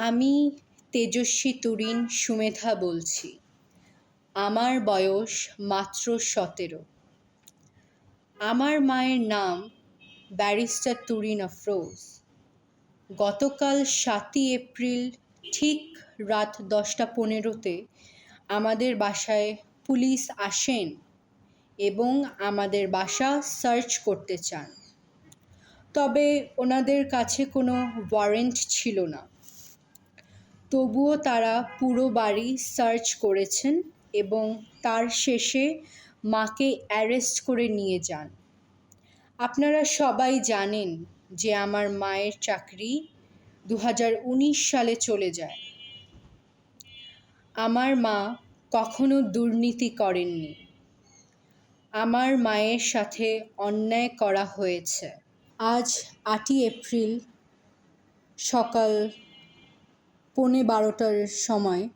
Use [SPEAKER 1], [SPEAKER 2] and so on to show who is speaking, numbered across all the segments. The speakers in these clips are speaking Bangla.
[SPEAKER 1] আমি তেজস্বী তুরিন সুমেধা বলছি। আমার বয়স মাত্র সতেরো। আমার মায়ের নাম ব্যারিস্টার তুরিন আফরোজ গতকাল সাতই এপ্রিল ঠিক রাত দশটা পনেরোতে আমাদের বাসায় পুলিশ আসেন এবং আমাদের বাসা সার্চ করতে চান। তবে ওনাদের কাছে কোনো ওয়ারেন্ট ছিল না। তবুও তারা পুরো বাড়ি সার্চ করেছেন এবং তার শেষে মাকে অ্যারেস্ট করে নিয়ে যান। আপনারা সবাই জানেন যে আমার মায়ের চাকরি দু হাজার উনিশ সালে চলে যায়। আমার মা কখনো দুর্নীতি করেননি। আমার মায়ের সাথে অন্যায় করা হয়েছে। আজ আটই এপ্রিল সকাল পৌনে বারোটার সময়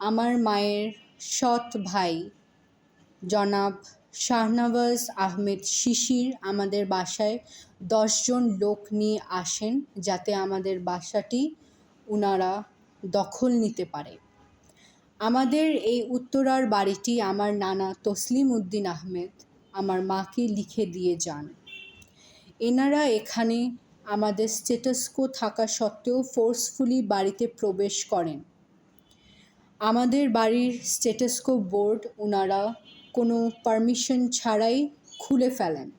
[SPEAKER 1] আমার মায়ের সৎ ভাই জনাব শাহনওয়াজ আহমেদ শিশির আমাদের বাসায় দশজন লোক নিয়ে আসেন যাতে আমাদের বাসাটি ওনারা দখল নিতে পারে। আমাদের এই উত্তরার বাড়িটি আমার নানা তসলিম উদ্দিন আহমেদ আমার মাকে লিখে দিয়ে যান। এনারা এখানে আমাদের স্টেটাসকো থাকা সত্ত্বেও ফোর্সফুলি বাড়িতে প্রবেশ করেন। আমাদের বাড়ির স্টেটাসকো বোর্ড ওনারা কোনো পারমিশন ছাড়াই খুলে ফেলেন।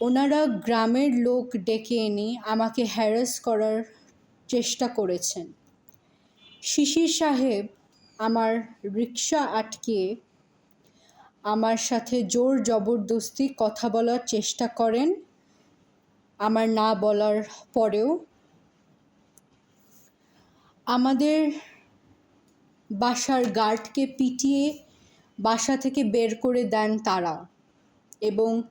[SPEAKER 1] ওনারা গ্রামের লোক ডেকে এনে আমাকে হ্যারাস করার চেষ্টা করেছেন। শিশির সাহেব আমার রিক্সা আটকিয়ে আমার সাথে জোর জবরদস্তি কথা বলার চেষ্টা করেন। আমার না বলার পরেও আমাদের বাসার গার্ডকে পিটিয়ে বাসা থেকে বের করে দেন তারা এবং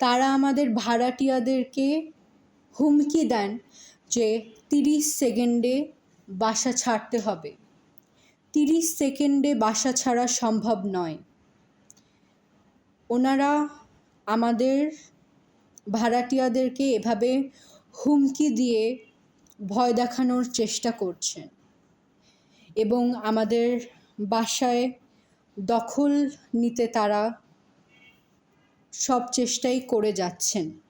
[SPEAKER 1] তারা আমাদের ভাড়াটিয়াদেরকে হুমকি দেন যে তিরিশ সেকেন্ডে বাসা ছাড়তে হবে। তিরিশ সেকেন্ডে বাসা ছাড়া সম্ভব নয়। ওনারা আমাদের ভাড়াটিয়াদেরকে এভাবে হুমকি দিয়ে ভয় দেখানোর চেষ্টা করছেন এবং আমাদের বাসায় দখল নিতে তারা সব চেষ্টাই করে যাচ্ছেন।